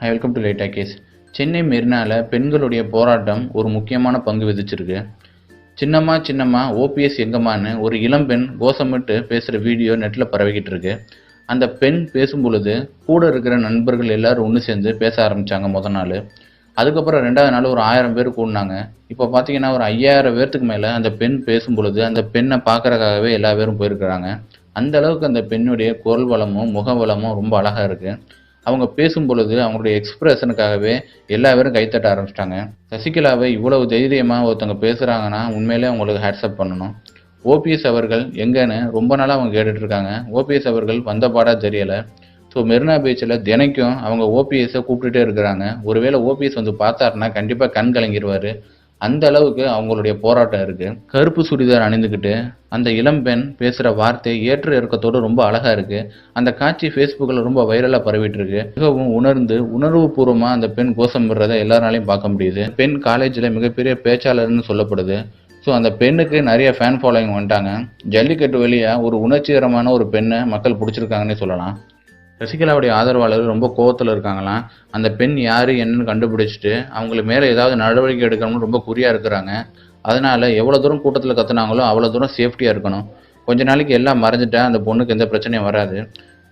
High welcome to லேட்டா கேஸ் சென்னை மெரினால பெண்களுடைய போராட்டம் ஒரு முக்கியமான பங்கு விதிச்சிருக்கு. சின்னம்மா சின்னம்மா ஓபிஎஸ் எங்கம்மான்னு ஒரு இளம்பெண் கோஷமிட்டு பேசுகிற வீடியோ நெட்டில் பரவிக்கிட்டு இருக்கு. அந்த பெண் பேசும் பொழுது கூட இருக்கிற நண்பர்கள் எல்லாரும் ஒன்று சேர்ந்து பேச ஆரம்பித்தாங்க முத நாள். அதுக்கப்புறம் ரெண்டாவது நாள் ஒரு ஆயிரம் பேர் கூடினாங்க. இப்போ பார்த்தீங்கன்னா ஒரு ஐயாயிரம் பேர்த்துக்கு மேலே அந்த பெண் பேசும் பொழுது அந்த பெண்ணை பார்க்குறக்காகவே எல்லா பேரும் போயிருக்கிறாங்க. அந்த அளவுக்கு அந்த பெண்ணுடைய குரல் வளமும் முக வளமும் ரொம்ப அழகாக இருக்குது அவங்க பேசும் பொழுது அவங்களுடைய எக்ஸ்பிரஷனுக்காகவே எல்லா பேரும் கைத்தட்ட ஆரம்பிச்சிட்டாங்க. சசிகலாவை இவ்வளவு தைரியமாக ஒருத்தவங்க பேசுகிறாங்கன்னா உண்மையிலே அவங்களுக்கு ஹேட்ஸ்அப் பண்ணணும். ஓபிஎஸ் அவர்கள் எங்கன்னு ரொம்ப நாளாக அவங்க கேட்டுட்ருக்காங்க ஓபிஎஸ் அவர்கள் வந்த பாடாக தெரியலை. ஸோ மெரினா பீச்சில் தினைக்கும் அவங்க ஓபிஎஸ்ஸை கூப்பிட்டுட்டே இருக்கிறாங்க. ஒருவேளை ஓபிஎஸ் வந்து பார்த்தாருன்னா கண்டிப்பாக கண் கலங்கிடுவார் அந்த அளவுக்கு அவங்களுடைய போராட்டம் இருக்குது கருப்பு சுடிதார் அணிந்துக்கிட்டு அந்த இளம்பெண் பேசுகிற வார்த்தை ஏற்ற இறக்கத்தோடு ரொம்ப அழகாக இருக்குது அந்த காட்சி ஃபேஸ்புக்கில் ரொம்ப வைரலாக பரவிட்டு இருக்கு மிகவும் உணர்ந்து உணர்வுபூர்வமாக அந்த பெண் கோஷம் விடுறதை எல்லாராலையும் பார்க்க முடியுது. பெண் காலேஜில் மிகப்பெரிய பேச்சாளர்னு சொல்லப்படுது. ஸோ அந்த பெண்ணுக்கு நிறைய ஃபேன் ஃபாலோயிங் வந்துட்டாங்க. ஜல்லிக்கட்டு வழியாக ஒரு உணர்ச்சிகரமான ஒரு பெண்ணை மக்கள் பிடிச்சிருக்காங்கன்னே சொல்லலாம். சசிகலாவுடைய ஆதரவாளர்கள் ரொம்ப கோவத்தில் இருக்காங்களாம். அந்த பெண் யார் என்னன்னு கண்டுபிடிச்சிட்டு அவங்கள மேலே ஏதாவது நடவடிக்கை எடுக்கணும்னு ரொம்ப குறியாக இருக்கிறாங்க. அதனால எவ்வளோ தூரம் கூட்டத்தில் கத்துனாங்களோ அவ்வளோ தூரம் சேஃப்டியாக இருக்கணும். கொஞ்ச நாளைக்கு எல்லாம் மறைஞ்சிட்டா அந்த பொண்ணுக்கு எந்த பிரச்சனையும் வராது.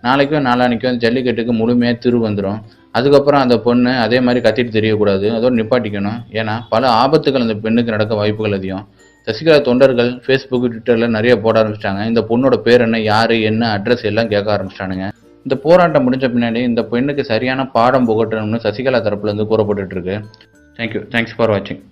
நாளைக்கும் நாளானிக்கும் ஜல்லிக்கட்டுக்கு முழுமையாக திரு வந்துடும் அதுக்கப்புறம் அந்த பொண்ணு அதே மாதிரி கத்திட்டு தெரியக்கூடாது. அதோட நிப்பாட்டிக்கணும். ஏன்னா பல ஆபத்துகள் அந்த பெண்ணுக்கு நடக்க வாய்ப்புகள் அதிகம். சசிகலா தொண்டர்கள் ஃபேஸ்புக் ட்விட்டரில் நிறைய போட ஆரம்பிச்சிட்டாங்க. இந்த பொண்ணோட பேர் என்ன யார் என்ன அட்ரஸ் எல்லாம் கேட்க ஆரம்பிச்சிட்டானுங்க. இந்த போராட்டம் முடிஞ்ச பின்னாடி இந்த பெண்ணுக்கு சரியான பாடம் புகட்டணும்னு சசிகலா தரப்புலேருந்து இருந்து தேங்க்யூ தேங்க்ஸ் ஃபார் வாட்சிங்